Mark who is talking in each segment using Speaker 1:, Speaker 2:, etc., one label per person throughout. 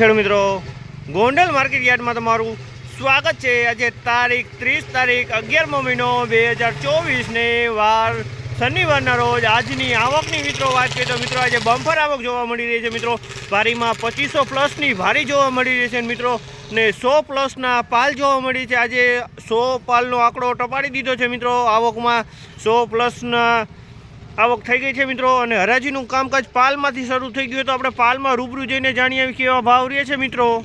Speaker 1: ખેડૂત મિત્રો, ગોંડલ માર્કેટ યાર્ડમાં તમારું સ્વાગત છે. આજે તારીખ ત્રીસ તારીખ અગિયારમો મહિનો બે હજાર ચોવીસને વાર શનિવારના રોજ આજની આવકની મિત્રો વાત કરીએ તો મિત્રો આજે બમ્પર આવક જોવા મળી રહી છે મિત્રો. ભારીમાં પચીસો પ્લસની ભારી જોવા મળી રહી છે મિત્રો ને સો પ્લસના પાલ જોવા મળી છે. આજે સો પાલનો આંકડો ટપાડી દીધો છે મિત્રો. આવકમાં સો પ્લસના આવક થઈ ગઈ છે મિત્રો અને હરાજીનું કામકાજ પાલમાંથી શરૂ થઈ ગયું તો આપણે પાલમાં રૂબરૂ જઈને જાણીએ કેવા ભાવ રહે છે મિત્રો.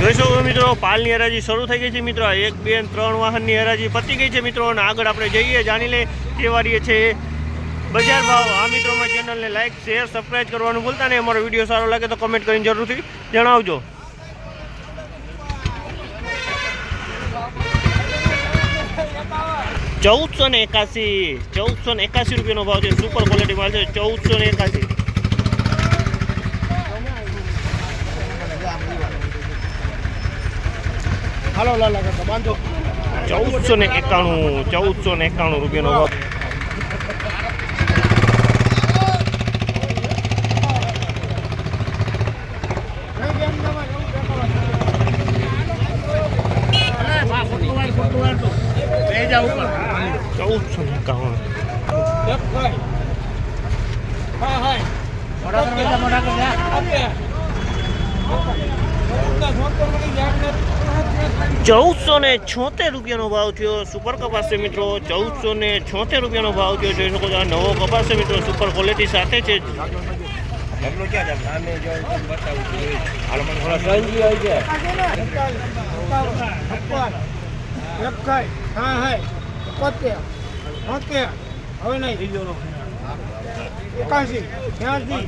Speaker 1: જોઈશું મિત્રો, પાલની હરાજી શરૂ થઈ ગઈ છે મિત્રો. એક, બે ત્રણ વાહનની હરાજી પતી ગઈ છે મિત્રો અને આગળ આપણે જઈએ, જાણી લે કેવા રહીએ છે. બજાર ભાવ આ મિત્રોમાં ચેનલને લાઇક શેર સબસ્ક્રાઈબ કરવાનું ભૂલતા નહીં. અમારો વીડિયો સારો લાગે તો કમેન્ટ કરીને જરૂરથી જણાવજો. ચૌદસો ને એકાસી ચૌદસો ને એકાસી રૂપિયાનો ભાવ છે. સુપર ક્વોલિટી માલ છે. ચૌદસો ને એકાસી ચૌદસો ને એકાણું ચૌદસો ને એકાણું રૂપિયાનો ભાવ. ચૌદસો ને એકાણું ચૌદસો ને છોતેર રૂપિયાનો ભાવ થયો સુપર કપાસ છે મિત્રો, ચૌદસો ને છોતેર રૂપિયાનો ભાવ થયો. જોઈ શકો છો નવો કપાસ છે મિત્રો સુપર ક્વોલિટી સાથે છે.
Speaker 2: હા નહીં એકાશી. ત્યાંથી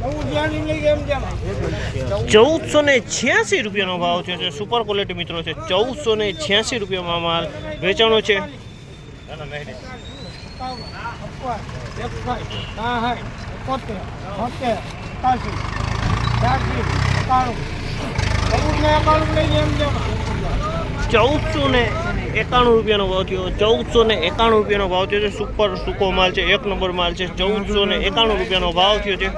Speaker 2: બહુ ધ્યાન લઈ ગયા એમ જેમ
Speaker 1: ચૌદસો ને છ્યાસી રૂપિયાનો ભાવ છે સુપર ક્વોલિટી મિત્રો છે. ચૌદસો ને છ્યાસી રૂપિયામાં માલ વેચાણો છે. ચૌદસો ને એકાણું રૂપિયાનો ભાવ થયો. ચૌદસો ને એકાણું રૂપિયાનો ભાવ થયો છે. સુપર સૂકો માલ છે. એક નંબર માલ છે. ચૌદસો ને એકાણું રૂપિયાનો ભાવ થયો છે.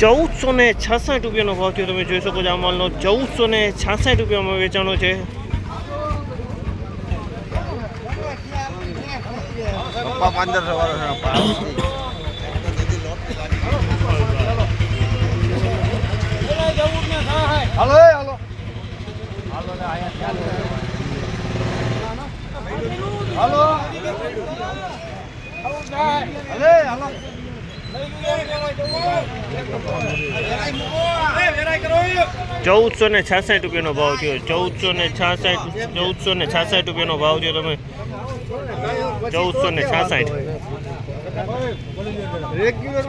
Speaker 1: ચૌદસો ને છાસઠ રૂપિયાનો ભાવ થયો. તમે જોઈ શકો છો આ માલનો. ચૌદસો ને છાસઠ રૂપિયામાં વેચાણો છે.
Speaker 2: પંદરસો વર્ષ હાલો. અરે હલો.
Speaker 1: ચૌદસો ને છાસઠ રૂપિયાનો ભાવ થયો. ચૌદસો ને છાસઠ ચૌદસો ને છાસઠ રૂપિયાનો ભાવ થયો તમે. ચૌદસો ને છાસઠ.
Speaker 2: રેગ્યુલર